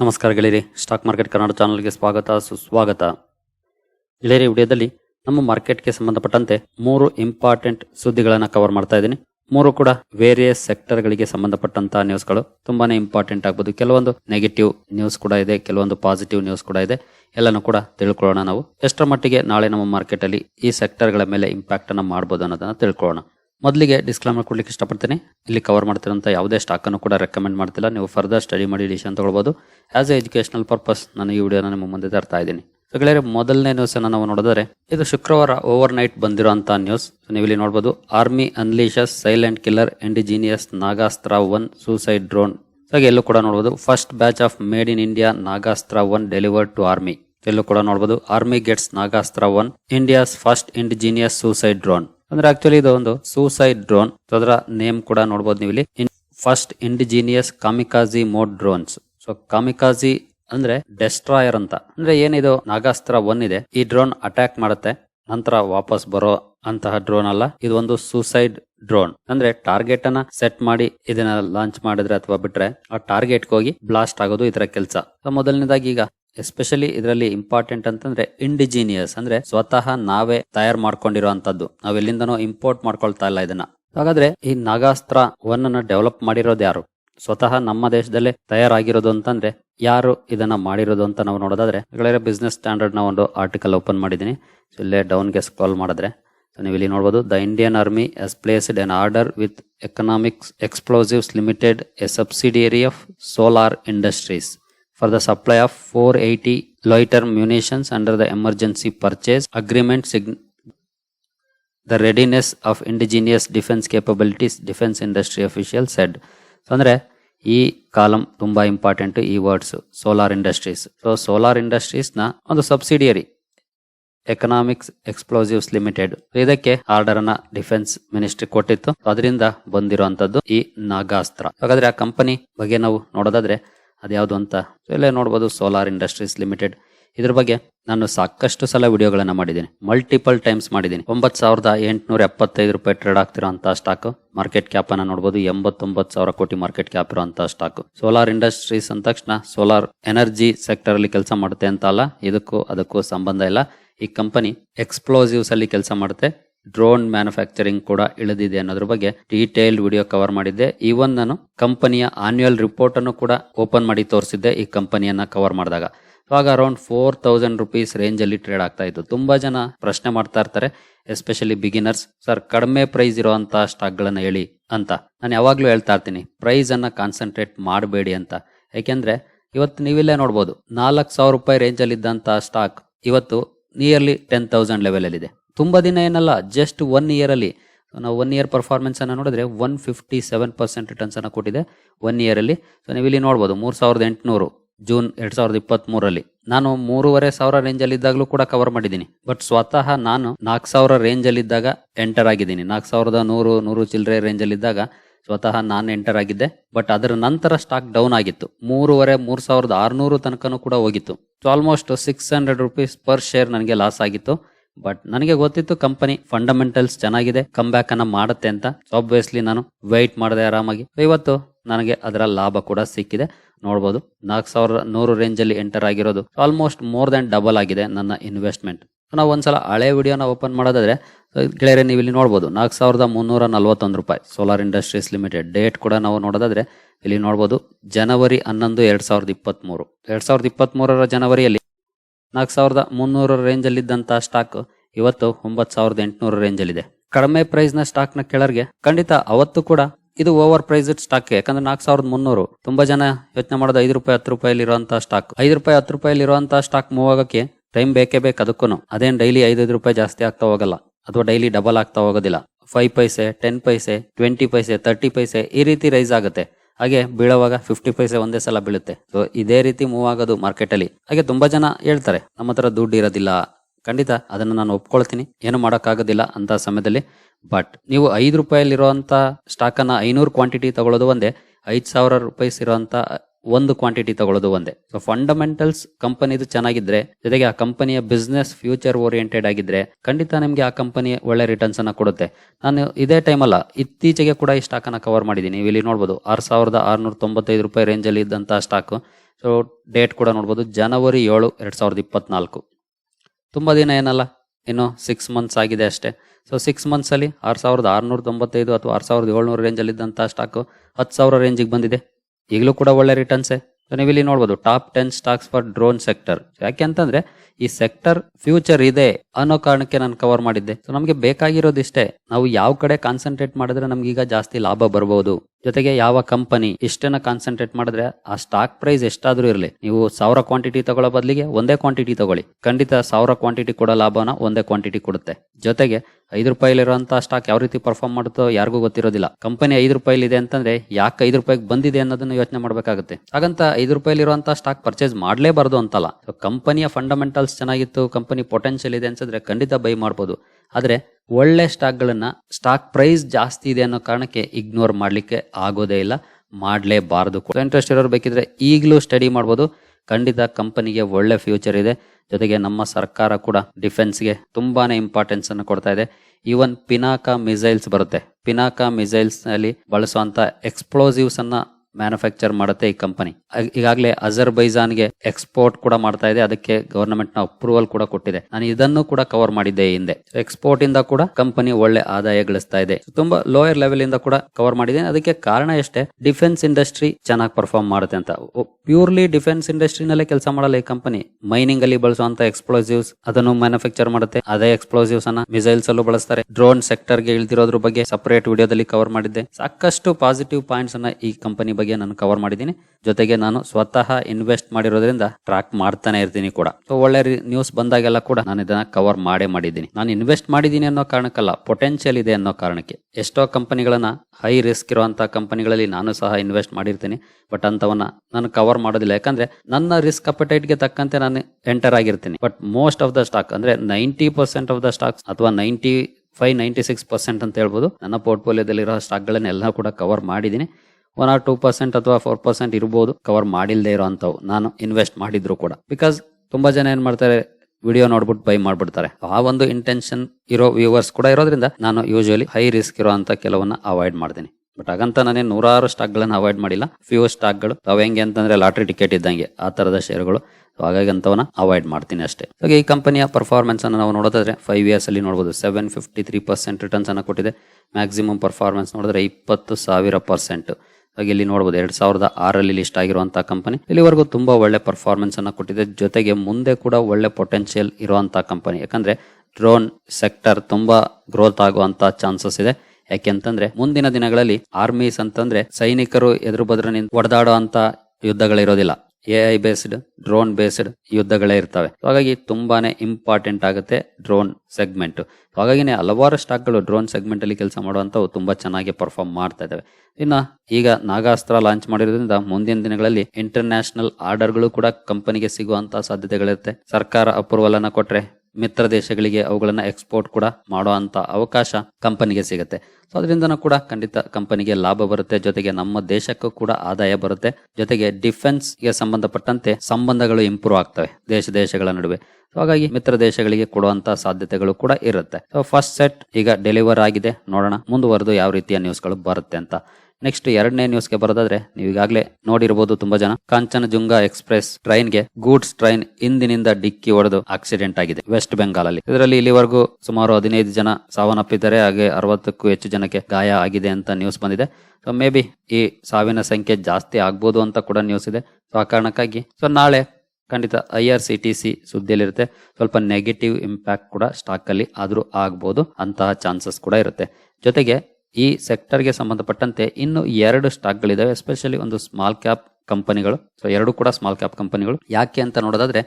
ನಮಸ್ಕಾರ ಗೆಳೆಯರಿ stock market Kannada ಚಾನಲ್ಗೆ ಸ್ವಾಗತ, ಸುಸ್ವಾಗತ. ಗೆಳೆಯರಿ ವಿಡಿಯೋದಲ್ಲಿ ನಮ್ಮ ಮಾರ್ಕೆಟ್ಗೆ ಸಂಬಂಧಪಟ್ಟಂತೆ ಮೂರು ಇಂಪಾರ್ಟೆಂಟ್ ಸುದ್ದಿಗಳನ್ನು ಕವರ್ ಮಾಡ್ತಾ ಇದ್ದೀನಿ. ಮೂರು ಕೂಡ ವೇರಿಯಸ್ ಸೆಕ್ಟರ್ಗಳಿಗೆ ಸಂಬಂಧಪಟ್ಟಂತಹ ನ್ಯೂಸ್ಗಳು ತುಂಬಾನೇ ಇಂಪಾರ್ಟೆಂಟ್ ಆಗ್ಬೋದು. ಕೆಲವೊಂದು ನೆಗೆಟಿವ್ ನ್ಯೂಸ್ ಕೂಡ ಇದೆ, ಕೆಲವೊಂದು ಪಾಸಿಟಿವ್ ನ್ಯೂಸ್ ಕೂಡ ಇದೆ. ಎಲ್ಲನೂ ಕೂಡ ತಿಳ್ಕೊಳ್ಳೋಣ ನಾವು. ಎಷ್ಟರ ಮಟ್ಟಿಗೆ ನಾಳೆ ನಮ್ಮ ಮಾರ್ಕೆಟ್ ಅಲ್ಲಿ ಈ ಸೆಕ್ಟರ್ಗಳ ಮೇಲೆ ಇಂಪ್ಯಾಕ್ಟ್ ಮಾಡ್ಬೋದು ಅನ್ನೋದನ್ನ ತಿಳ್ಕೊಳ್ಳೋಣ. ಮೊದಲಿಗೆ ಡಿಸ್ಕ್ಲೈಮರ್ ಕೊಡ್ಲಿಕ್ಕೆ ಇಷ್ಟಪಡ್ತೀನಿ. ಇಲ್ಲಿ ಕವರ್ ಮಾಡ್ತಿರೋಂಥ ಯಾವುದೇ ಸ್ಟಾಕನ್ನು ಕೂಡ ರೆಕಮೆಂಡ್ ಮಾಡ್ತಿಲ್ಲ. ನೀವು ಫರ್ದರ್ ಸ್ಟಡಿ ಮಾಡಿ ಡಿಸಿಷನ್ ತಗೊಳ್ಬೋದು. ಆ್ಯಸ್ ಎ ಎಜುಕೇಶನಲ್ ಪರ್ಪಸ್ ನಾನು ಈ ವಿಡಿಯೋನ ನಿಮ್ಮ ಮುಂದೆ ತರ್ತಾ ಇದ್ದೀನಿ. ಸೊ ಗೆಳೆಯರೆ ಮೊದಲನೇ ನ್ಯೂಸ್ ಅನ್ನು ನಾವು ನೋಡಿದರೆ, ಇದು ಶುಕ್ರವಾರ ಓವರ್ ನೈಟ್ ಬಂದಿರುವಂಥ ನ್ಯೂಸ್ ನೀವು ಇಲ್ಲಿ ನೋಡ್ಬೋದು army unleashes silent killer indigenous Nagastra one suicide drone ಹಾಗೆ ಎಲ್ಲೂ ಕೂಡ ನೋಡ್ಬೋದು first batch of made in India Nagastra one delivered to army ಎಲ್ಲೂ ಕೂಡ ನೋಡ್ಬೋದು army gets Nagastra one India's first indigenous suicide drone ಅಂದ್ರೆ ಆಕ್ಚುಲಿ ಇದು ಒಂದು ಸೂಸೈಡ್ ಡ್ರೋನ್ ಅದರ ನೇಮ್ ಕೂಡ ನೋಡಬಹುದು ನೀವು ಇಲ್ಲಿ first indigenous kamikaze mode drones so kamikaze ಅಂದ್ರೆ ಡೆಸ್ಟ್ರಾಯರ್ ಅಂತ. ಅಂದ್ರೆ ಏನಿದು? ನಾಗಾಸ್ತ್ರ ಒನ್ ಇದೆ. ಈ ಡ್ರೋನ್ ಅಟ್ಯಾಕ್ ಮಾಡುತ್ತೆ. ನಂತರ ವಾಪಸ್ ಬರೋ ಅಂತಹ ಡ್ರೋನ್ ಅಲ್ಲ. ಇದು ಒಂದು ಸೂಸೈಡ್ ಡ್ರೋನ್ ಅಂದ್ರೆ ಟಾರ್ಗೆಟ್ ಅನ್ನ ಸೆಟ್ ಮಾಡಿ ಇದನ್ನ ಲಾಂಚ್ ಮಾಡಿದ್ರೆ ಅಥವಾ ಬಿಟ್ರೆ ಆ ಟಾರ್ಗೆಟ್ ಹೋಗಿ ಬ್ಲಾಸ್ಟ್ ಆಗೋದು ಇದರ ಕೆಲಸ. ಮೊದಲನೇದಾಗಿ ಈಗ ಎಸ್ಪೆಷಲಿ ಇದರಲ್ಲಿ ಇಂಪಾರ್ಟೆಂಟ್ ಅಂತಂದ್ರೆ ಇಂಡಿಜಿನಿಯಸ್ ಅಂದ್ರೆ ಸ್ವತಃ ನಾವೇ ತಯಾರು ಮಾಡ್ಕೊಂಡಿರುವಂತದ್ದು ನಾವ್ ಎಲ್ಲಿಂದನೋ ಇಂಪೋರ್ಟ್ ಮಾಡ್ಕೊಳ್ತಾ ಇಲ್ಲ ಇದನ್ನ. ಹಾಗಾದ್ರೆ ಈ ನಾಗಾಸ್ತ್ರ ಒನ್ ಡೆವಲಪ್ ಮಾಡಿರೋದು ಯಾರು? ಸ್ವತಃ ನಮ್ಮ ದೇಶದಲ್ಲೇ ತಯಾರಾಗಿರೋದು ಅಂತಂದ್ರೆ ಯಾರು ಇದನ್ನ ಮಾಡಿರೋದು ಅಂತ ನಾವು ನೋಡೋದಾದ್ರೆ ಬಿಸ್ನೆಸ್ ಸ್ಟ್ಯಾಂಡರ್ಡ್ನ ಒಂದು ಆರ್ಟಿಕಲ್ ಓಪನ್ ಮಾಡಿದೀನಿ ಸೊ ಇಲ್ಲೇ ಡೌನ್ಗೆ ಸ್ಕ್ರಾಲ್ ಮಾಡಿದ್ರೆ, ಸೊ ನೀವು ಇಲ್ಲಿ ನೋಡಬಹುದು the Indian army has placed an order with Economics Explosives Limited a subsidiary of Solar Industries for the supply of 480 loiter munitions under the emergency purchase agreement the readiness of indigenous defense capabilities defense industry official said so ಅಂದ್ರೆ ಈ column ತುಂಬಾ important ಈ words Solar Industries so Solar ಇಂಡಸ್ಟ್ರೀಸ್ನ ಒಂದು subsidiary Economics Explosives Limited ಇದಕ್ಕೆ order ಅನ್ನ defence ministry ಕೊಟ್ಟಿತ್ತು ಅದರಿಂದ ಬಂದಿರುವಂತದ್ದು ಈ ನಾಗಾಸ್ತ್ರ ಹಾಗಾದ್ರೆ ಆ ಕಂಪನಿ ಬಗ್ಗೆ ನಾವು ನೋಡೋದಾದ್ರೆ ಅದ್ಯಾವುದು ಅಂತ? ಇಲ್ಲೇ ನೋಡ್ಬೋದು ಸೋಲಾರ್ ಇಂಡಸ್ಟ್ರೀಸ್ ಲಿಮಿಟೆಡ್ ಇದ್ರ ಬಗ್ಗೆ ನಾನು ಸಾಕಷ್ಟು ಸಲ ವಿಡಿಯೋಗಳನ್ನು ಮಾಡಿದ್ದೀನಿ. ಮಲ್ಟಿಪಲ್ ಟೈಮ್ಸ್ ಮಾಡಿದ್ದೀನಿ. ಒಂಬತ್ತು ಸಾವಿರದ ಎಂಟುನೂರ ಎಪ್ಪತ್ತೈದು ರೂಪಾಯಿ ಟ್ರೇಡ್ ಆಗ್ತಿರೋಂಥ ಸ್ಟಾಕ್ ಮಾರ್ಕೆಟ್ ಕ್ಯಾಪ್ ಅನ್ನ ನೋಡಬಹುದು ಎಂಬತ್ತೊಂಬತ್ತು ಸಾವಿರ ಕೋಟಿ ಮಾರ್ಕೆಟ್ ಕ್ಯಾಪ್ ಇರುವಂತಹ ಸ್ಟಾಕ್ ಸೋಲಾರ್ ಇಂಡಸ್ಟ್ರೀಸ್ ಅಂದ ತಕ್ಷಣ ಸೋಲಾರ್ ಎನರ್ಜಿ ಸೆಕ್ಟರ್ ಅಲ್ಲಿ ಕೆಲಸ ಮಾಡುತ್ತೆ ಅಂತ ಅಲ್ಲ, ಇದಕ್ಕೂ ಅದಕ್ಕೂ ಸಂಬಂಧ ಇಲ್ಲ. ಈ ಕಂಪನಿ ಎಕ್ಸ್ಪ್ಲೋಸಿವ್ಸ್ ಅಲ್ಲಿ ಕೆಲಸ ಮಾಡುತ್ತೆ. ಡ್ರೋನ್ ಮ್ಯಾನುಫ್ಯಾಕ್ಚರಿಂಗ್ ಕೂಡ ಇಳಿದಿದೆ ಅನ್ನೋದ್ರ ಬಗ್ಗೆ ಡೀಟೇಲ್ಡ್ ವಿಡಿಯೋ ಕವರ್ ಮಾಡಿದ್ದೆ. ಈವನ್ ನಾನು ಕಂಪನಿಯ ಆನ್ಯುವಲ್ ರಿಪೋರ್ಟ್ ಅನ್ನು ಕೂಡ ಓಪನ್ ಮಾಡಿ ತೋರಿಸಿದ್ದೆ ಈ ಕಂಪನಿಯನ್ನ ಕವರ್ ಮಾಡಿದಾಗ. ಇವಾಗ around four thousand rupees range ಅಲ್ಲಿ ಟ್ರೇಡ್ ಆಗ್ತಾ ಇತ್ತು. ತುಂಬಾ ಜನ ಪ್ರಶ್ನೆ ಮಾಡ್ತಾ ಇರ್ತಾರೆ ಎಸ್ಪೆಷಲಿ ಬಿಗಿನರ್ಸ್ ಸರ್ ಕಡಿಮೆ ಪ್ರೈಸ್ ಇರುವಂತಹ ಸ್ಟಾಕ್ ಗಳನ್ನ ಹೇಳಿ ಅಂತ. ನಾನು ಯಾವಾಗ್ಲೂ ಹೇಳ್ತಾ ಇರ್ತೀನಿ ಪ್ರೈಸ್ ಅನ್ನ ಕಾನ್ಸಂಟ್ರೇಟ್ ಮಾಡಬೇಡಿ ಅಂತ. ಯಾಕೆಂದ್ರೆ ಇವತ್ತು ನೀವಿಲ್ಲೇ ನೋಡ್ಬೋದು, ನಾಲ್ಕು ಸಾವಿರ ರೂಪಾಯಿ ರೇಂಜ್ ಅಲ್ಲಿ ಇದ್ದಂತಹ ಸ್ಟಾಕ್ ಇವತ್ತು ನಿಯರ್ಲಿ ಟೆನ್ ತೌಸಂಡ್ ಲೆವೆಲ್ ಅಲ್ಲಿ ಇದೆ. ತುಂಬಾ ದಿನ ಏನಲ್ಲ ಜಸ್ಟ್ ಒನ್ ಇಯರ್ ಅಲ್ಲಿ, ನಾವು ಒನ್ ಇಯರ್ ಪರ್ಫಾರ್ಮೆನ್ಸ್ ಅನ್ನು ನೋಡಿದ್ರೆ one fifty seven percent returns ಅನ್ನು ಕೊಟ್ಟಿದೆ ಒನ್ ಇಯರ್ ಅಲ್ಲಿ. ಸೊ ನೀವು ಇಲ್ಲಿ ನೋಡಬಹುದು ಮೂರ್ ಸಾವಿರದ ಎಂಟುನೂರು ಜೂನ್ ಎರಡು ಸಾವಿರದ ಇಪ್ಪತ್ತ್ಮೂರಲ್ಲಿ ನಾನು ಮೂರುವರೆ ಸಾವಿರ ರೇಂಜ್ ಅಲ್ಲಿ ಇದ್ದಾಗಲೂ ಕೂಡ ಕವರ್ ಮಾಡಿದ್ದೀನಿ. ಬಟ್ ಸ್ವತಃ ನಾನು ನಾಲ್ಕು ಸಾವಿರ ರೇಂಜ್ ಅಲ್ಲಿ ಇದ್ದಾಗ ಎಂಟರ್ ಆಗಿದ್ದೀನಿ. ನಾಲ್ಕು ಸಾವಿರದ ನೂರು ನೂರು ಚಿಲ್ಲರೆ ರೇಂಜ್ ಅಲ್ಲಿ ಇದ್ದಾಗ ಸ್ವತಃ ನಾನು ಎಂಟರ್ ಆಗಿದ್ದೆ. ಬಟ್ ಅದರ ನಂತರ ಸ್ಟಾಕ್ ಡೌನ್ ಆಗಿತ್ತು. ಮೂರುವರೆ, ಮೂರು ಸಾವಿರದ ಆರುನೂರು ತನಕನೂ ಕೂಡ ಹೋಗಿತ್ತು. Almost six hundred rupees per share ನನಗೆ ಲಾಸ್ ಆಗಿತ್ತು. ಬಟ್ ನನಗೆ ಗೊತ್ತಿತ್ತು ಕಂಪನಿ ಫಂಡಮೆಂಟಲ್ಸ್ ಚೆನ್ನಾಗಿದೆ ಕಮ್ ಬ್ಯಾಕ್ ಅನ್ನ ಮಾಡುತ್ತೆ ಅಂತ. ಆಬ್ವಿಯಸ್ಲಿ ನಾನು ವೈಟ್ ಮಾಡಿದೆ ಆರಾಮಾಗಿ. ಇವತ್ತು ನನಗೆ ಅದರ ಲಾಭ ಕೂಡ ಸಿಕ್ಕಿದೆ. ನೋಡ್ಬೋದು, ನಾಲ್ಕು ಸಾವಿರ ನೂರು ರೇಂಜ್ ಅಲ್ಲಿ ಎಂಟರ್ ಆಗಿರೋದು ಆಲ್ಮೋಸ್ಟ್ ಮೋರ್ ದನ್ ಡಬಲ್ ಆಗಿದೆ ನನ್ನ ಇನ್ವೆಸ್ಟ್ಮೆಂಟ್ ನಾವು ಒಂದ್ಸಲ ಹಳೆ ವಿಡಿಯೋನ ಓಪನ್ ಮಾಡೋದಾದ್ರೆ ಗೆಳೆಯರೆ ನೀವು ಇಲ್ಲಿ ನೋಡಬಹುದು ನಾಲ್ಕು ಸಾವಿರದ ಮುನ್ನೂರ ನಲವತ್ತೊಂದು ರೂಪಾಯಿ ಸೋಲಾರ್ ಇಂಡಸ್ಟ್ರೀಸ್ ಲಿಮಿಟೆಡ್ ಡೇಟ್ ಕೂಡ ನಾವು ನೋಡೋದಾದ್ರೆ, ಇಲ್ಲಿ ನೋಡಬಹುದು ಜನವರಿ ಹನ್ನೊಂದು, ಎರಡು ಸಾವಿರದ ಇಪ್ಪತ್ತ್ಮೂರು ಎರಡ್ ಸಾವಿರದ ಇಪ್ಪತ್ತ್ ಮೂರರ ಜನವರಿಯಲ್ಲಿ ನಾಲ್ಕು ಸಾವಿರದ ಮುನ್ನೂರ ರೇಂಜಲ್ಲಿದ್ದಂಥ ಸ್ಟಾಕ್ ಇವತ್ತು ಒಂಬತ್ತು ಸಾವಿರದ ಎಂಟುನೂರು ರೇಂಜಲ್ಲಿದೆ. ಕಡಿಮೆ ಪ್ರೈಸ್ನ ಸ್ಟಾಕ್ನ ಕೆಳಗೆ ಖಂಡಿತ ಅವತ್ತು ಕೂಡ ಇದು ಓವರ್ ಪ್ರೈಸ್ ಸ್ಟಾಕ್, ಯಾಕಂದ್ರೆ ನಾಲ್ಕು ಸಾವಿರದ ಮುನ್ನೂರು ತುಂಬಾ ಜನ ಯೋಚನೆ ಮಾಡೋದು ಐದು ರೂಪಾಯಿ, ಹತ್ತು ರೂಪಾಯಿ ಇರುವಂತಹ ಸ್ಟಾಕ್. ಐದು ರೂಪಾಯಿ, ಹತ್ತು ರೂಪಾಯಿ ಇರುವಂತಹ ಸ್ಟಾಕ್ ಮೂವ್ ಆಗೋಕೆ ಟೈಮ್ ಬೇಕೇ ಬೇಕು ಅದಕ್ಕೂ ಅದೇನ್ ಡೈಲಿ ಐದೈದು ರೂಪಾಯಿ ಜಾಸ್ತಿ ಆಗ್ತಾ ಹೋಗಲ್ಲ, ಅಥವಾ ಡೈಲಿ ಡಬಲ್ ಆಗ್ತಾ ಹೋಗೋದಿಲ್ಲ. Five paise, ten paise, twenty paise, thirty paise ಈ ರೀತಿ ರೈಸ್ ಆಗುತ್ತೆ. ಹಾಗೆ ಬೀಳುವಾಗ ಫಿಫ್ಟಿ ಪೈಸೆ ಒಂದೇ ಸಲ ಬೀಳುತ್ತೆ. ಸೊ ಇದೇ ರೀತಿ ಮೂವ್ ಆಗೋದು ಮಾರ್ಕೆಟ್ ಅಲ್ಲಿ. ಹಾಗೆ ತುಂಬಾ ಜನ ಹೇಳ್ತಾರೆ, ನಮ್ಮ ಹತ್ರ ದುಡ್ಡು ಇರೋದಿಲ್ಲ. ಖಂಡಿತ ಅದನ್ನು ನಾನು ಒಪ್ಕೊಳ್ತೀನಿ. ಏನು ಮಾಡೋಕ್ಕಾಗೋದಿಲ್ಲ ಅಂತ ಸಮಯದಲ್ಲಿ. ಬಟ್ ನೀವು ಐದು ರೂಪಾಯಲ್ಲಿ ಇರುವಂತ ಸ್ಟಾಕ್ ಅನ್ನ ಐನೂರು ಕ್ವಾಂಟಿಟಿ ತಗೊಳ್ಳೋದು ಒಂದೇ, ಐದು ಸಾವಿರ ರೂಪಾಯಿ ಇರುವಂತ ಒಂದು ಕ್ವಾಂಟಿಟಿ ತಗೊಳ್ಳೋದು ಒಂದೇ. ಸೊ ಫಂಡಮೆಂಟಲ್ಸ್ ಕಂಪನಿದು ಚೆನ್ನಾಗಿದ್ರೆ, ಜೊತೆಗೆ ಆ ಕಂಪನಿಯ ಬಿಸ್ನೆಸ್ ಫ್ಯೂಚರ್ ಓರಿಯೆಂಟೆಡ್ ಆಗಿದ್ರೆ, ಖಂಡಿತ ನಿಮಗೆ ಆ ಕಂಪನಿ ಒಳ್ಳೆ ರಿಟರ್ನ್ಸ್ ಅನ್ನ ಕೊಡುತ್ತೆ. ನಾನು ಇದೇ ಟೈಮ್ ಅಲ್ಲ, ಇತ್ತೀಚೆಗೆ ಕೂಡ ಈ ಸ್ಟಾಕ್ ಅನ್ನ ಕವರ್ ಮಾಡಿದ್ದೀನಿ. ಇಲ್ಲಿ ನೋಡಬಹುದು ಆರ್ ಸಾವಿರದ ಆರ್ನೂರ ತೊಂಬತ್ತೈದು ರೂಪಾಯಿ ರೇಂಜ್ ಅಲ್ಲಿ ಇದ್ದಂತಹ ಸ್ಟಾಕ್ ಸೊ ಡೇಟ್ ಕೂಡ ನೋಡಬಹುದು ಜನವರಿ ಏಳು, ಎರಡ್ ಸಾವಿರದ ಇಪ್ಪತ್ನಾಲ್ಕು. ತುಂಬಾ ದಿನ ಏನಲ್ಲ, ಇನ್ನು ಸಿಕ್ಸ್ ಮಂತ್ಸ್ ಆಗಿದೆ ಅಷ್ಟೇ. ಸೊ ಸಿಕ್ಸ್ ಮಂತ್ಸ್ ಅಲ್ಲಿ ಆರ್ ಸಾವಿರದ ಆರ್ನೂರ ತೊಂಬತ್ತೈದು ಅಥವಾ ಆರ್ ಸಾವಿರದ ಏಳ್ನೂರು ರೇಂಜ್ ಅಲ್ಲಿ ಇದ್ದಂತಹ ಸ್ಟಾಕ್ ಹತ್ತು ಸಾವಿರ ರೇಂಜಿಗೆ ಬಂದಿದೆ. ಈಗಲೂ ಕೂಡ ಒಳ್ಳೆ ರಿಟರ್ನ್ಸ್ ಸೊ ನೀವು ಇಲ್ಲಿ ನೋಡ್ಬೋದು top ten stocks for drone sector ಯಾಕೆ ಅಂತಂದ್ರೆ, ಈ ಸೆಕ್ಟರ್ ಫ್ಯೂಚರ್ ಇದೆ ಅನ್ನೋ ಕಾರಣಕ್ಕೆ ನಾನು ಕವರ್ ಮಾಡಿದ್ದೆ. ಸೊ ನಮಗೆ ಬೇಕಾಗಿರೋದಿಷ್ಟೇ, ನಾವು ಯಾವ ಕಡೆ ಕಾನ್ಸಂಟ್ರೇಟ್ ಮಾಡಿದ್ರೆ ನಮ್ಗೆ ಈಗ ಜಾಸ್ತಿ ಲಾಭ ಬರಬಹುದು ಜೊತೆಗೆ ಯಾವ ಕಂಪನಿ ಇಷ್ಟನ್ನ ಕಾನ್ಸಂಟ್ರೇಟ್ ಮಾಡಿದ್ರೆ ಆ ಸ್ಟಾಕ್ ಪ್ರೈಸ್ ಎಷ್ಟಾದ್ರೂ ಇರಲಿ. ನೀವು ಸಾವಿರ ಕ್ವಾಂಟಿಟಿ ತಗೊಳ್ಳೋ ಬದಲಿಗೆ ಒಂದೇ ಕ್ವಾಂಟಿಟಿ ತಗೊಳ್ಳಿ. ಖಂಡಿತ ಸಾವಿರ ಕ್ವಾಂಟಿಟಿ ಕೊಡೋ ಲಾಭನ ಒಂದೇ ಕ್ವಾಂಟಿಟಿ ಕೊಡುತ್ತೆ. ಜೊತೆಗೆ ಐದು ರೂಪಾಯಿಲಿರುವಂತಹ ಸ್ಟಾಕ್ ಯಾವ ರೀತಿ ಪರ್ಫಾರ್ಮ್ ಮಾಡುತ್ತೋ ಯಾರಿಗೂ ಗೊತ್ತಿರೋದಿಲ್ಲ. ಕಂಪನಿ ಐದು ರೂಪಾಯಿ ಇದೆ ಅಂತಂದ್ರೆ ಯಾಕೆ ಐದು ರೂಪಾಯಿಗೆ ಬಂದಿದೆ ಅನ್ನೋದನ್ನ ಯೋಚನೆ ಮಾಡಬೇಕಾಗುತ್ತೆ. ಹಾಗಂತ ಐದು ರೂಪಾಯಿಲಿರುವಂತಹ ಸ್ಟಾಕ್ ಪರ್ಚೇಸ್ ಮಾಡಲೇಬಾರದು ಅಂತಲ್ಲ. ಕಂಪನಿಯ ಫಂಡಮೆಂಟಲ್ಸ್ ಚೆನ್ನಾಗಿತ್ತು, ಕಂಪನಿ ಪೊಟೆನ್ಷಿಯಲ್ ಇದೆ ಅನ್ಸಿದ್ರೆ ಖಂಡಿತ ಬೈ ಮಾಡ್ಬೋದು. ಆದ್ರೆ ಒಳ್ಳೆ ಸ್ಟಾಕ್ಗಳನ್ನು ಸ್ಟಾಕ್ ಪ್ರೈಸ್ ಜಾಸ್ತಿ ಇದೆ ಅನ್ನೋ ಕಾರಣಕ್ಕೆ ಇಗ್ನೋರ್ ಮಾಡಲಿಕ್ಕೆ ಆಗೋದೇ ಇಲ್ಲ, ಮಾಡಲೇಬಾರದು ಇಂಟ್ರೆಸ್ಟ್ ಇರೋರು ಬೇಕಿದ್ರೆ ಈಗಲೂ ಸ್ಟಡಿ ಮಾಡ್ಬೋದು. ಖಂಡಿತ ಕಂಪನಿಗೆ ಒಳ್ಳೆ ಫ್ಯೂಚರ್ ಇದೆ. ಜೊತೆಗೆ ನಮ್ಮ ಸರ್ಕಾರ ಕೂಡ ಡಿಫೆನ್ಸ್ಗೆ ತುಂಬಾನೇ ಇಂಪಾರ್ಟೆನ್ಸ್ ಅನ್ನು ಕೊಡ್ತಾ ಇದೆ. ಈವನ್ ಪಿನಾಕ ಮಿಸೈಲ್ಸ್ ಬರುತ್ತೆ. ಪಿನಾಕ ಮಿಸೈಲ್ಸ್ನಲ್ಲಿ ಬಳಸುವಂತ ಎಕ್ಸ್ಪ್ಲೋಸಿವ್ಸ್ ಅನ್ನ ಮ್ಯಾನುಫ್ಯಾಕ್ಚರ್ ಮಾಡುತ್ತೆ ಈ ಕಂಪನಿ ಈಗಾಗಲೇ ಅಜರ್ಬೈಜಾನ್ಗೆ ಎಕ್ಸ್ಪೋರ್ಟ್ ಕೂಡ ಮಾಡ್ತಾ ಇದೆ. ಅದಕ್ಕೆ ಗವರ್ನಮೆಂಟ್ನ ಅಪ್ರೂವಲ್ ಕೂಡ ಕೊಟ್ಟಿದೆ. ನಾನು ಇದನ್ನು ಕೂಡ ಕವರ್ ಮಾಡಿದ್ದೆ ಹಿಂದೆ. ಎಕ್ಸ್ಪೋರ್ಟ್ ಇಂದ ಕೂಡ ಕಂಪನಿ ಒಳ್ಳೆ ಆದಾಯ ಗಳಿಸ್ತಾ ಇದೆ. ತುಂಬಾ ಲೋಯರ್ ಲೆವೆಲ್ ಇಂದ ಕೂಡ ಕವರ್ ಮಾಡಿದೆ ಅದಕ್ಕೆ ಕಾರಣ ಎಷ್ಟೇ ಡಿಫೆನ್ಸ್ ಇಂಡಸ್ಟ್ರಿ ಚೆನ್ನಾಗಿ ಪರ್ಫಾರ್ಮ್ ಮಾಡುತ್ತೆ ಅಂತ. ಪ್ಯೂರ್ಲಿ ಡಿಫೆನ್ಸ್ ಇಂಡಸ್ಟ್ರಿನಲ್ಲೇ ಕೆಲಸ ಮಾಡಲ್ಲ ಈ ಕಂಪನಿ ಮೈನಿಂಗ್ ಅಲ್ಲಿ ಬಳಸುವಂತ ಎಕ್ಸ್ಪ್ಲೋಸಿವ್ಸ್ ಅದನ್ನು ಮ್ಯಾನುಫ್ಯಾಕ್ಚರ್ ಮಾಡುತ್ತೆ. ಅದೇ ಎಕ್ಸ್ಪ್ಲೋಸಿವ್ಸ್ ಅನ್ನ ಮಿಸೈಲ್ಸ್ ಅಲ್ಲೂ ಬಳಸ್ತಾರೆ. ಡ್ರೋನ್ ಸೆಕ್ಟರ್ಗೆ ಇಳಿದಿರೋದ್ರ ಬಗ್ಗೆ ಸಪರೇಟ್ ವಿಡಿಯೋದಲ್ಲಿ ಕವರ್ ಮಾಡಿದ್ದೆ. ಸಾಕಷ್ಟು ಪಾಸಿಟಿವ್ ಪಾಯಿಂಟ್ಸ್ ಅನ್ನ ಈ ಕಂಪನಿ ಬಗ್ಗೆ ನಾನು ಕವರ್ ಮಾಡಿದ್ದೀನಿ. ಜೊತೆಗೆ ನಾನು ಸ್ವತಃ ಇನ್ವೆಸ್ಟ್ ಮಾಡಿರೋದ್ರಿಂದ ಟ್ರ್ಯಾಕ್ ಮಾಡ್ತಾನೆ ಇರ್ತೀನಿ ಕೂಡ. ಸೊ ಒಳ್ಳೆ ನ್ಯೂಸ್ ಬಂದಾಗೆಲ್ಲ ಕೂಡ ನಾನು ಇದನ್ನ ಕವರ್ ಮಾಡೇ ಮಾಡಿದ್ದೀನಿ. ನಾನು ಇನ್ವೆಸ್ಟ್ ಮಾಡಿದ್ದೀನಿ ಅನ್ನೋ ಕಾರಣಕ್ಕಲ್ಲ ಪೊಟೆನ್ಷಿಯಲ್ ಇದೆ ಅನ್ನೋ ಕಾರಣಕ್ಕೆ. ಎಷ್ಟೋ ಕಂಪನಿಗಳನ್ನ ಹೈ ರಿಸ್ಕ್ ಇರುವಂತಹ ಕಂಪನಿಗಳಲ್ಲಿ ನಾನು ಸಹ ಇನ್ವೆಸ್ಟ್ ಮಾಡಿರ್ತೀನಿ. ಬಟ್ ಅಂತವನ್ನ ನಾನು ಕವರ್ ಮಾಡೋದಿಲ್ಲ. ಯಾಕಂದ್ರೆ ನನ್ನ ರಿಸ್ಕ್ಗೆ ತಕ್ಕಂತೆ ನಾನು enter ಆಗಿರ್ತೀನಿ. But most of the stock ಅಂದ್ರೆ ninety percent of the stocks ಅಥವಾ ninety five ninety six percent ಅಂತ ಹೇಳ್ಬೋದು, ನನ್ನ ಪೋರ್ಟ್ಫೋಲಿಯೋದಲ್ಲಿರೋ ಸ್ಟಾಕ್ಗಳನ್ನೆಲ್ಲ ಕೂಡ ಕವರ್ ಮಾಡಿದ್ದೀನಿ. ಒನ್ ಆರ್ ಟೂ ಪರ್ಸೆಂಟ್ ಅಥವಾ ಫೋರ್ ಪರ್ಸೆಂಟ್ ಇರ್ಬೋದು ಕವರ್ ಮಾಡಿಲ್ಲದೆ ಇರೋ ಅಂಥವು ನಾನು ಇನ್ವೆಸ್ಟ್ ಮಾಡಿದ್ರು ಕೂಡ. ಬಿಕಾಸ್ ತುಂಬಾ ಜನ ಏನ್ ಮಾಡ್ತಾರೆ ವಿಡಿಯೋ ನೋಡ್ಬಿಟ್ಟು ಬೈ ಮಾಡ್ಬಿಡ್ತಾರೆ. ಆ ಒಂದು ಇಂಟೆನ್ಷನ್ ಇರೋ ವ್ಯೂವರ್ಸ್ ಕೂಡ ಇರೋದ್ರಿಂದ ನಾನು ಯೂಶುವಲಿ ಹೈ ರಿಸ್ಕ್ ಇರುವಂತ ಕೆಲವನ್ನ ಅವಾಯ್ಡ್ ಮಾಡ್ತೀನಿ. ಬಟ್ ಹಾಗಂತ ನಾನೇ ನೂರಾರು ಸ್ಟಾಕ್ಗಳನ್ನ ಅವಾಯ್ಡ್ ಮಾಡಿಲ್ಲ. ಫ್ಯೂ ಸ್ಟಾಕ್ಗಳು ಅವು ಹೆಂಗೆ ಅಂತಂದ್ರೆ ಲಾಟ್ರಿ ಟಿಕೆಟ್ ಇದ್ದಂಗೆ ಆ ತರದ ಶೇರ್ಗಳು ಹಾಗಾಗಿ ಅಂತವನ್ನ ಅವಾಯ್ಡ್ ಮಾಡ್ತೀನಿ ಅಷ್ಟೇ. ಹಾಗೆ ಈ ಕಂಪನಿಯ ಪರ್ಫಾರ್ಮೆನ್ಸ್ ಅನ್ನು ನಾವು ನೋಡೋದಾದ್ರೆ ಫೈವ್ ಇಯರ್ಸ್ ಅಲ್ಲಿ ನೋಡಬಹುದು seven fifty three percent returns ಅನ್ನು ಕೊಟ್ಟಿದೆ. ಮ್ಯಾಕ್ಸಿಮಮ್ ಪರ್ಫಾರ್ಮೆನ್ಸ್ ನೋಡಿದ್ರೆ ಇಪ್ಪತ್ತು ಸಾವಿರ ಪರ್ಸೆಂಟ್ ಹಾಗೆ ಇಲ್ಲಿ ನೋಡಬಹುದು ಎರಡ್ ಸಾವಿರದ ಆರಲ್ಲಿ ಲಿಸ್ಟ್ ಆಗಿರುವಂತಹ ಕಂಪನಿ ಇಲ್ಲಿವರೆಗೂ ತುಂಬಾ ಒಳ್ಳೆ ಪರ್ಫಾರ್ಮೆನ್ಸ್ ಅನ್ನ ಕೊಟ್ಟಿದೆ. ಜೊತೆಗೆ ಮುಂದೆ ಕೂಡ ಒಳ್ಳೆ ಪೊಟೆನ್ಶಿಯಲ್ ಇರುವಂತಹ ಕಂಪನಿ ಯಾಕಂದ್ರೆ ಡ್ರೋನ್ ಸೆಕ್ಟರ್ ತುಂಬಾ ಗ್ರೋತ್ ಆಗುವಂತ ಚಾನ್ಸಸ್ ಇದೆ. ಯಾಕೆಂತಂದ್ರೆ ಮುಂದಿನ ದಿನಗಳಲ್ಲಿ ಆರ್ಮೀಸ್ ಅಂತಂದ್ರೆ ಸೈನಿಕರು ಎದುರು ಬದ್ರ ನಿಂತು ಒಡೆದಾಡುವಂತ ಯುದ್ಧಗಳಿರೋದಿಲ್ಲ. A I based drone based ಯುದ್ಧಗಳೇ ಇರ್ತವೆ. ಹಾಗಾಗಿ ತುಂಬಾನೇ ಇಂಪಾರ್ಟೆಂಟ್ ಆಗುತ್ತೆ ಡ್ರೋನ್ ಸೆಗ್ಮೆಂಟ್ ಹಾಗಾಗಿನೇ ಹಲವಾರು ಸ್ಟಾಕ್ಗಳು ಡ್ರೋನ್ ಸೆಗ್ಮೆಂಟ್ ಅಲ್ಲಿ ಕೆಲಸ ಮಾಡುವಂತವು ತುಂಬಾ ಚೆನ್ನಾಗಿ ಪರ್ಫಾರ್ಮ್ ಮಾಡ್ತಾ ಇದಾವೆ. ಇನ್ನ ಈಗ ನಾಗಾಸ್ತ್ರ ಲಾಂಚ್ ಮಾಡಿರೋದ್ರಿಂದ ಮುಂದಿನ ದಿನಗಳಲ್ಲಿ ಇಂಟರ್ ನ್ಯಾಷನಲ್ ಆರ್ಡರ್ಗಳು ಕೂಡ ಕಂಪನಿಗೆ ಸಿಗುವಂತಹ ಸಾಧ್ಯತೆಗಳಿರುತ್ತೆ. ಸರ್ಕಾರ ಅಪ್ರೂವಲ್ ಅನ್ನ ಕೊಟ್ರೆ ಮಿತ್ರ ದೇಶಗಳಿಗೆ ಅವುಗಳನ್ನ ಎಕ್ಸ್ಪೋರ್ಟ್ ಕೂಡ ಮಾಡುವಂತ ಅವಕಾಶ ಕಂಪನಿಗೆ ಸಿಗುತ್ತೆ. ಸೊ ಅದರಿಂದ ಕೂಡ ಖಂಡಿತ ಕಂಪನಿಗೆ ಲಾಭ ಬರುತ್ತೆ. ಜೊತೆಗೆ ನಮ್ಮ ದೇಶಕ್ಕೂ ಕೂಡ ಆದಾಯ ಬರುತ್ತೆ. ಜೊತೆಗೆ ಡಿಫೆನ್ಸ್ಗೆ ಸಂಬಂಧಪಟ್ಟಂತೆ ಸಂಬಂಧಗಳು ಇಂಪ್ರೂವ್ ಆಗ್ತವೆ ದೇಶ ದೇಶಗಳ ನಡುವೆ. ಹಾಗಾಗಿ ಮಿತ್ರ ದೇಶಗಳಿಗೆ ಕೊಡುವಂತ ಸಾಧ್ಯತೆಗಳು ಕೂಡ ಇರುತ್ತೆ. ಸೊ ಫಸ್ಟ್ ಸೆಟ್ ಈಗ ಡೆಲಿವರ್ ಆಗಿದೆ. ನೋಡೋಣ ಮುಂದುವರೆದು ಯಾವ ರೀತಿಯ ನ್ಯೂಸ್ಗಳು ಬರುತ್ತೆ ಅಂತ. ನೆಕ್ಸ್ಟ್ ಎರಡನೇ ನ್ಯೂಸ್ಗೆ ಬರೋದಾದ್ರೆ ನೀವು ಈಗಾಗಲೇ ನೋಡಿರಬಹುದು ತುಂಬಾ ಜನ. ಕಾಂಚನಜುಂಗ ಎಕ್ಸ್ಪ್ರೆಸ್ ಟ್ರೈನ್ಗೆ ಗೂಡ್ಸ್ ಟ್ರೈನ್ ಇಂದಿನಿಂದ ಡಿಕ್ಕಿ ಹೊಡೆದು ಆಕ್ಸಿಡೆಂಟ್ ಆಗಿದೆ ವೆಸ್ಟ್ ಬೆಂಗಾಲ್ ಅಲ್ಲಿ ಇದರಲ್ಲಿ ಇಲ್ಲಿವರೆಗೂ ಸುಮಾರು ಹದಿನೈದು ಜನ ಸಾವನ್ನಪ್ಪಿದ್ದಾರೆ, ಹಾಗೆ ಅರವತ್ತಕ್ಕೂ ಹೆಚ್ಚು ಜನಕ್ಕೆ ಗಾಯ ಆಗಿದೆ ಅಂತ ನ್ಯೂಸ್ ಬಂದಿದೆ. ಸೊ ಮೇ ಬಿ ಈ ಸಾವಿನ ಸಂಖ್ಯೆ ಜಾಸ್ತಿ ಆಗ್ಬೋದು ಅಂತ ಕೂಡ ನ್ಯೂಸ್ ಇದೆ. ಸೊ ಆ ಕಾರಣಕ್ಕಾಗಿ ಸೊ ನಾಳೆ ಖಂಡಿತ I R C T C ಸುದ್ದಿಯಲ್ಲಿರುತ್ತೆ. ಸ್ವಲ್ಪ ನೆಗೆಟಿವ್ ಇಂಪ್ಯಾಕ್ಟ್ ಕೂಡ ಸ್ಟಾಕ್ ಅಲ್ಲಿ ಆದ್ರೂ ಆಗ್ಬೋದು ಅಂತಹ ಚಾನ್ಸಸ್ ಕೂಡ ಇರುತ್ತೆ. ಜೊತೆಗೆ ಈ ಸೆಕ್ಟರ್ಗೆ ಸಂಬಂಧಪಟ್ಟಂತೆ ಇನ್ನು ಎರಡು ಸ್ಟಾಕ್ಗಳಿದ್ದಾವೆ ಎಸ್ಪೆಷಲಿ ಒಂದು ಸ್ಮಾಲ್ ಕ್ಯಾಪ್ ಕಂಪನಿಗಳು ಸೊ ಎರಡು ಕೂಡ ಸ್ಮಾಲ್ ಕ್ಯಾಪ್ ಕಂಪನಿಗಳು ಯಾಕೆ ಅಂತ ನೋಡೋದಾದ್ರೆ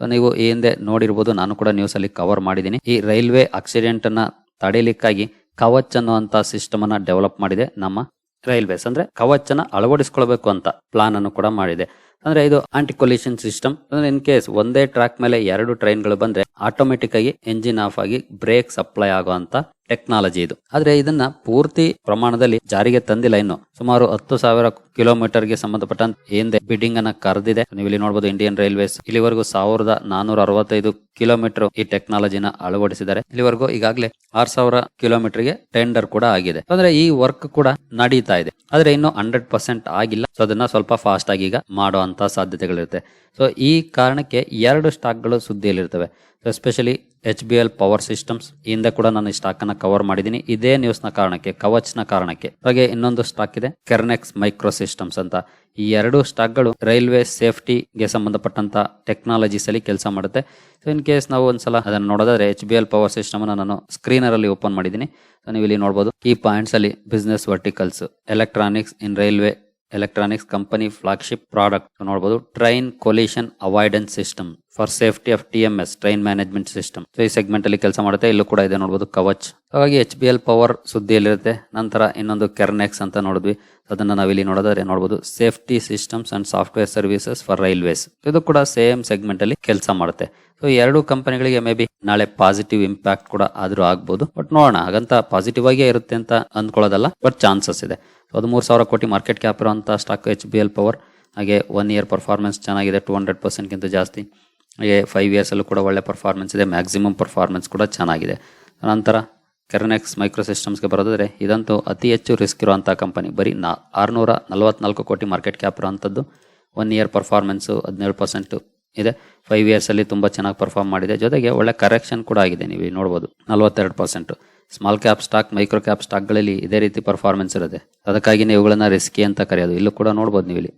ಸೊ ನೀವು ಈ ಹಿಂದೆ ನೋಡಿರ್ಬೋದು, ನಾನು ಕೂಡ ನ್ಯೂಸ್ ಅಲ್ಲಿ ಕವರ್ ಮಾಡಿದ್ದೀನಿ. ಈ ರೈಲ್ವೆ ಆಕ್ಸಿಡೆಂಟ್ ಅನ್ನ ತಡೆಯಲಿಕ್ಕಾಗಿ ಕವಚ್ ಅನ್ನುವಂತ ಸಿಸ್ಟಮ್ ಅನ್ನ ಡೆವಲಪ್ ಮಾಡಿದೆ ನಮ್ಮ ರೈಲ್ವೇಸ್ ಅಂದ್ರೆ ಕವಚನ ಅಳವಡಿಸ್ಕೊಳ್ಬೇಕು ಅಂತ ಪ್ಲಾನ್ ಅನ್ನು ಕೂಡ ಮಾಡಿದೆ. ಅಂದ್ರೆ ಇದು ಆಂಟಿ ಕೊಲ್ಯೂಷನ್ ಸಿಸ್ಟಮ್ ಅಂದ್ರೆ ಇನ್ ಕೇಸ್ ಒಂದೇ ಟ್ರ್ಯಾಕ್ ಮೇಲೆ ಎರಡು ಟ್ರೈನ್ಗಳು ಬಂದ್ರೆ ಆಟೋಮೆಟಿಕ್ ಆಗಿ ಎಂಜಿನ್ ಆಫ್ ಆಗಿ ಬ್ರೇಕ್ ಸಪ್ಲೈ ಆಗುವಂತ ಟೆಕ್ನಾಲಜಿ ಇದು. ಆದ್ರೆ ಇದನ್ನ ಪೂರ್ತಿ ಪ್ರಮಾಣದಲ್ಲಿ ಜಾರಿಗೆ ತಂದಿಲ್ಲ ಇನ್ನು. ಸುಮಾರು ಹತ್ತು ಸಾವಿರ ಕಿಲೋಮೀಟರ್ಗೆ ಸಂಬಂಧಪಟ್ಟಂತ ಹಿಂದೆ ಬಿಡ್ಡಿಂಗ್ ಅನ್ನ ಕರೆದಿದೆ. ನೀವು ಇಲ್ಲಿ ನೋಡಬಹುದು ಇಂಡಿಯನ್ ರೈಲ್ವೇಸ್ ಇಲ್ಲಿವರೆಗೂ ಸಾವಿರದ ನಾನೂರ ಅರವತ್ತೈದು ಕಿಲೋಮೀಟರ್ ಈ ಟೆಕ್ನಾಲಜಿನ ಅಳವಡಿಸಿದ್ದಾರೆ. ಇಲ್ಲಿವರೆಗೂ ಈಗಾಗಲೇ ಆರ್ ಸಾವಿರ ಕಿಲೋಮೀಟರ್ಗೆ ಟೆಂಡರ್ ಕೂಡ ಆಗಿದೆ. ಅಂದ್ರೆ ಈ ವರ್ಕ್ ಕೂಡ ನಡೀತಾ ಇದೆ. ಆದ್ರೆ ಇನ್ನು ಹಂಡ್ರೆಡ್ ಪರ್ಸೆಂಟ್ ಆಗಿಲ್ಲ. ಸೊ ಅದನ್ನು ಸ್ವಲ್ಪ ಫಾಸ್ಟಾಗಿ ಈಗ ಮಾಡುವಂಥ ಸಾಧ್ಯತೆಗಳಿರುತ್ತೆ. ಸೊ ಈ ಕಾರಣಕ್ಕೆ ಎರಡು ಸ್ಟಾಕ್ಗಳು ಸುದ್ದಿಯಲ್ಲಿರ್ತವೆ. Especially H B L power systems ಇಂದ ಕೂಡ ನಾನು ಈ ಸ್ಟಾಕ್ ಅನ್ನ ಕವರ್ ಮಾಡಿದ್ದೀನಿ. ಇದೇ ನ್ಯೂಸ್ನ ಕಾರಣಕ್ಕೆ ಕವಚ್ನ ಕಾರಣಕ್ಕೆ. ಹಾಗೆ ಇನ್ನೊಂದು ಸ್ಟಾಕ್ ಇದೆ ಕೆರ್ನೆಕ್ಸ್ ಮೈಕ್ರೋ ಸಿಸ್ಟಮ್ಸ್ ಅಂತ. ಈ ಎರಡು ಸ್ಟಾಕ್ಗಳು ರೈಲ್ವೆ ಸೇಫ್ಟಿಗೆ ಸಂಬಂಧಪಟ್ಟಂತ ಟೆಕ್ನಾಲಜೀಸ್ ಅಲ್ಲಿ ಕೆಲಸ ಮಾಡುತ್ತೆ. ಸೊ ಇನ್ ಕೇಸ್ ನಾವು ಒಂದ್ಸಲ ಅದನ್ನು ನೋಡೋದಾದ್ರೆ H B L power system ನಾನು ಸ್ಕ್ರೀನರ್ ಅಲ್ಲಿ ಓಪನ್ ಮಾಡಿದ್ದೀನಿ. ಸೊ ನೀವು ಇಲ್ಲಿ ನೋಡಬಹುದು ಈ ಪಾಯಿಂಟ್ಸ್ ಅಲ್ಲಿ business verticals electronics in railway electronics company flagship product ನೋಡಬಹುದು train collision avoidance system for safety of T M S train management system so ಈ ಸೆಗ್ಮೆಂಟ್ ಅಲ್ಲಿ ಕೆಲಸ ಮಾಡುತ್ತೆ. ಇಲ್ಲೂ ಕೂಡ ಇದೆ ನೋಡಬಹುದು ಕವಚ್ ಹಾಗಾಗಿ ಎಚ್ ಬಿ ಎಲ್ ಪವರ್ ಸುದ್ದಿಯಲ್ಲಿರುತ್ತೆ. ನಂತರ ಇನ್ನೊಂದು ಕೆರ್ನೆಕ್ಸ್ ಅಂತ ನೋಡಿದ್ವಿ. ಅದನ್ನ ನಾವಿಲ್ಲಿ ನೋಡೋದಾದ್ರೆ ನೋಡಬಹುದು safety systems and software services for railways ಇದು ಕೂಡ ಸೇಮ್ ಸೆಗ್ಮೆಂಟ್ ಅಲ್ಲಿ ಕೆಲಸ ಮಾಡುತ್ತೆ. ಸೊ ಎರಡು ಕಂಪನಿಗಳಿಗೆ ಮೇ ಬಿ ನಾಳೆ ಪಾಸಿಟಿವ್ ಇಂಪ್ಯಾಕ್ಟ್ ಕೂಡ ಆದ್ರೂ ಆಗ್ಬೋದು. ಬಟ್ ನೋಡೋಣ. ಹಾಗಂತ ಪಾಸಿಟಿವ್ ಆಗೇ ಇರುತ್ತೆ ಅಂತ ಅಂದ್ಕೊಳ್ಳೋದಲ್ಲ. ಬಟ್ ಚಾನ್ಸಸ್ ಇದೆ. ಹದಿಮೂರು ಸಾವಿರ ಕೋಟಿ ಮಾರ್ಕೆಟ್ ಕ್ಯಾಪ್ ಇರುವಂತ stock H B L power ಹಾಗೆ ಒನ್ ಇಯರ್ ಪರ್ಫಾರ್ಮೆನ್ಸ್ ಚೆನ್ನಾಗಿದೆ ಟು ಹಂಡ್ರೆಡ್ ಪರ್ಸೆಂಟ್ಗಿಂತ ಜಾಸ್ತಿ. ಹಾಗೆ ಫೈವ್ ಇಯರ್ಸಲ್ಲೂ ಕೂಡ ಒಳ್ಳೆ ಪರ್ಫಾರ್ಮೆನ್ಸ್ ಇದೆ ಮ್ಯಾಕ್ಸಿಮಮ್ ಪರ್ಫಾರ್ಮೆನ್ಸ್ ಕೂಡ ಚೆನ್ನಾಗಿದೆ. ನಂತರ ಕೆರನೆಕ್ಸ್ ಮೈಕ್ರೋ ಸಿಸ್ಟಮ್ಸ್ಗೆ ಬರೋದಾದರೆ, ಇದಂತೂ ಅತಿ ಹೆಚ್ಚು ರಿಸ್ಕ್ ಇರುವಂಥ ಕಂಪನಿ ಬರೀ ನಾ ಆರುನೂರ ನಲವತ್ನಾಲ್ಕು ಕೋಟಿ ಮಾರ್ಕೆಟ್ ಕ್ಯಾಪ್ ಇರುವಂಥದ್ದು ಒನ್ ಇಯರ್ ಪರ್ಫಾರ್ಮೆನ್ಸು ಹದಿನೇಳು ಪರ್ಸೆಂಟು ಇದೆ. ಫೈವ್ ಇಯರ್ಸಲ್ಲಿ ತುಂಬ ಚೆನ್ನಾಗಿ ಪರ್ಫಾರ್ಮ್ ಮಾಡಿದೆ. ಜೊತೆಗೆ ಒಳ್ಳೆ ಕರೆಕ್ಷನ್ ಕೂಡ ಆಗಿದೆ, ನೀವು ನೋಡ್ಬೋದು, ನಲವತ್ತೆರಡು percent small cap stock micro cap ಸ್ಟಾಕ್ಗಳಲ್ಲಿ ಇದೇ ರೀತಿ ಪರ್ಫಾರ್ಮೆನ್ಸ್ ಇರುತ್ತೆ. ಅದಕ್ಕಾಗಿನೇ ಇವುಗಳನ್ನ ರಿಸ್ಕಿ ಅಂತ ಕರೆಯೋದು. ಇಲ್ಲೂ ಕೂಡ ನೋಡ್ಬೋದು ನೀವು ಇಲ್ಲಿ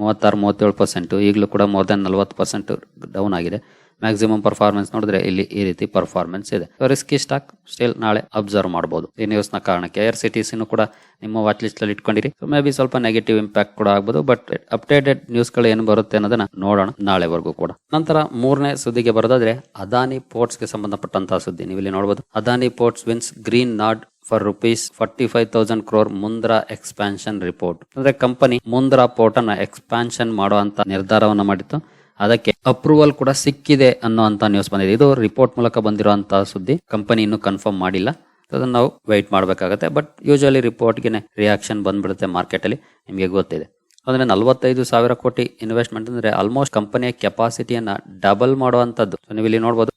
ಮೂವತ್ತಾರು, ಮೂವತ್ತೇಳು ಪರ್ಸೆಂಟು ಈಗಲೂ ಕೂಡ ಮೋರ್ ದನ್ ನಲ್ವತ್ತು ಪರ್ಸೆಂಟ್ ಡೌನ್ ಆಗಿದೆ. ಮ್ಯಾಕ್ಸಿಮಮ್ ಪರ್ಫಾರ್ಮೆನ್ಸ್ ನೋಡಿದ್ರೆ ಇಲ್ಲಿ ಈ ರೀತಿ ಪರ್ಫಾರ್ಮೆನ್ಸ್ ಇದೆ. ರಿಸ್ಕಿ ಸ್ಟಾಕ್ ಸ್ಟಿಲ್ ನಾಳೆ ಅಬ್ಸರ್ವ್ ಮಾಡಬಹುದು ಈ ನ್ಯೂಸ್ನ ಕಾರಣಕ್ಕೆ ಏರ್ ಸಿಟೀಸ್ ಕೂಡ ನಿಮ್ಮ ವಾಚ್ ಲಿಸ್ಟ್ ಅಲ್ಲಿ ಇಟ್ಕೊಂಡಿರಿ. ಸೊ ಮೇ ಬಿ ಸ್ವಲ್ಪ ನೆಗೆಟಿವ್ ಇಂಪ್ಯಾಕ್ಟ್ ಕೂಡ ಆಗ್ಬೋದು ಬಟ್ ಅಪ್ಡೇಟೆಡ್ ನ್ಯೂಸ್ಗಳು ಏನು ಬರುತ್ತೆ ಅನ್ನೋದನ್ನ ನೋಡೋಣ ನಾಳೆವರೆಗೂ ಕೂಡ. ನಂತರ ಮೂರನೇ ಸುದ್ದಿಗೆ ಬರೋದಾದ್ರೆ ಅದಾನಿ ಪೋರ್ಟ್ಸ್ಗೆ ಸಂಬಂಧಪಟ್ಟಂತಹ ಸುದ್ದಿ ನೀವು ಇಲ್ಲಿ ನೋಡಬಹುದು Adani ports wins green nod for rupees forty five thousand crore Mundra expansion report ಅಂದ್ರೆ ಕಂಪನಿ ಮುಂದ್ರಾ ಪೋರ್ಟ್ ಅನ್ನ ಎಕ್ಸ್ಪಾನ್ಷನ್ ಮಾಡುವಂತ ನಿರ್ಧಾರವನ್ನ ಮಾಡಿತ್ತು. ಅದಕ್ಕೆ ಅಪ್ರೂವಲ್ ಕೂಡ ಸಿಕ್ಕಿದೆ ಅನ್ನುವಂತ ನ್ಯೂಸ್ ಬಂದಿದೆ. ಇದು ರಿಪೋರ್ಟ್ ಮೂಲಕ ಬಂದಿರುವಂತಹ ಸುದ್ದಿ. ಕಂಪನಿ ಇನ್ನೂ ಕನ್ಫರ್ಮ್ ಮಾಡಿಲ್ಲ. ಅದನ್ನ ನಾವು ವೆಯ್ಟ್ ಮಾಡಬೇಕಾಗುತ್ತೆ. ಬಟ್ ಯೂಶಲಿ ರಿಪೋರ್ಟ್ಗೆ ರಿಯಾಕ್ಷನ್ ಬಂದ್ಬಿಡುತ್ತೆ ಮಾರ್ಕೆಟ್ ಅಲ್ಲಿ. ನಿಮಗೆ ಗೊತ್ತಿದೆ. ಅಂದ್ರೆ ನಲವತ್ತೈದು ಸಾವಿರ ಕೋಟಿ ಇನ್ವೆಸ್ಟ್ಮೆಂಟ್ ಅಂದ್ರೆ ಆಲ್ಮೋಸ್ಟ್ ಕಂಪನಿಯ ಕೆಪಾಸಿಟಿಯನ್ನ ಡಬಲ್ ಮಾಡುವಂತದ್ದು So ನೀವು ಇಲ್ಲಿ ನೋಡಬಹುದು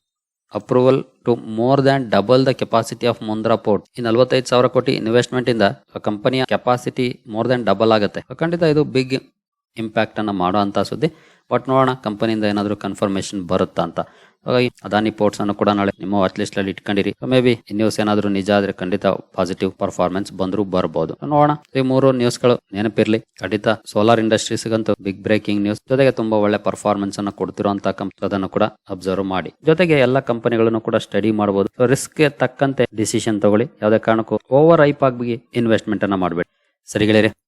approval to more than double the capacity of Mundra port ಈ ನಲವತ್ತೈದು ಸಾವಿರ ಕೋಟಿ ಇನ್ವೆಸ್ಟ್ಮೆಂಟ್ ಇಂದ ಕಂಪನಿಯ ಕೆಪಾಸಿಟಿ ಮೋರ್ ದನ್ ಡಬಲ್ ಆಗುತ್ತೆ. ಖಂಡಿತ ಇದು ಬಿಗ್ ಇಂಪ್ಯಾಕ್ಟ್ ಅನ್ನ ಮಾಡುವಂತ ಸುದ್ದಿ. ಬಟ್ ನೋಡೋಣ ಕಂಪನಿಯಿಂದ ಏನಾದರೂ ಕನ್ಫರ್ಮೇಶನ್ ಬರುತ್ತಾ ಅಂತ. ಹಾಗಾಗಿ ಅದಾನಿ ಪೋರ್ಟ್ಸ್ ಅನ್ನು ಕೂಡ ನಾಳೆ ನಿಮ್ಮ ವಾಚ್ ಲಿಸ್ಟ್ ಅಲ್ಲಿ ಇಟ್ಕೊಂಡಿರಿ. ಮೇ ಬಿ ನ್ಯೂಸ್ ಏನಾದರೂ ನಿಜ ಆದ್ರೆ ಖಂಡಿತ ಪಾಸಿಟಿವ್ ಪರ್ಫಾರ್ಮೆನ್ಸ್ ಬಂದರೂ ಬರಬಹುದು ನೋಡೋಣ, ಈ ಮೂರು ನ್ಯೂಸ್ಗಳು ನೆನಪಿರ್ಲಿ. ಖಂಡಿತ ಸೋಲಾರ್ ಇಂಡಸ್ಟ್ರೀಸ್ ಗಂತೂ ಬಿಗ್ ಬ್ರೇಕಿಂಗ್ ನ್ಯೂಸ್ ಜೊತೆಗೆ ತುಂಬಾ ಒಳ್ಳೆ ಪರ್ಫಾರ್ಮೆನ್ಸ್ ಅನ್ನು ಕೊಡ್ತಿರುವಂತಹ ಅದನ್ನು ಕೂಡ ಅಬ್ಸರ್ವ್ ಮಾಡಿ. ಜೊತೆಗೆ ಎಲ್ಲ ಕಂಪನಿಗಳನ್ನು ಕೂಡ ಸ್ಟಡಿ ಮಾಡಬಹುದು ರಿಸ್ಕ್ ತಕ್ಕಂತೆ ಡಿಸಿಷನ್ ತಗೊಳ್ಳಿ. ಯಾವುದೇ ಕಾರಣಕ್ಕೂ ಓವರ್ ಐಪ್ ಆಗಿ ಇನ್ವೆಸ್ಟ್ಮೆಂಟ್ ಅನ್ನ ಮಾಡಬೇಡಿ. ಸರಿಗಳಿರಿ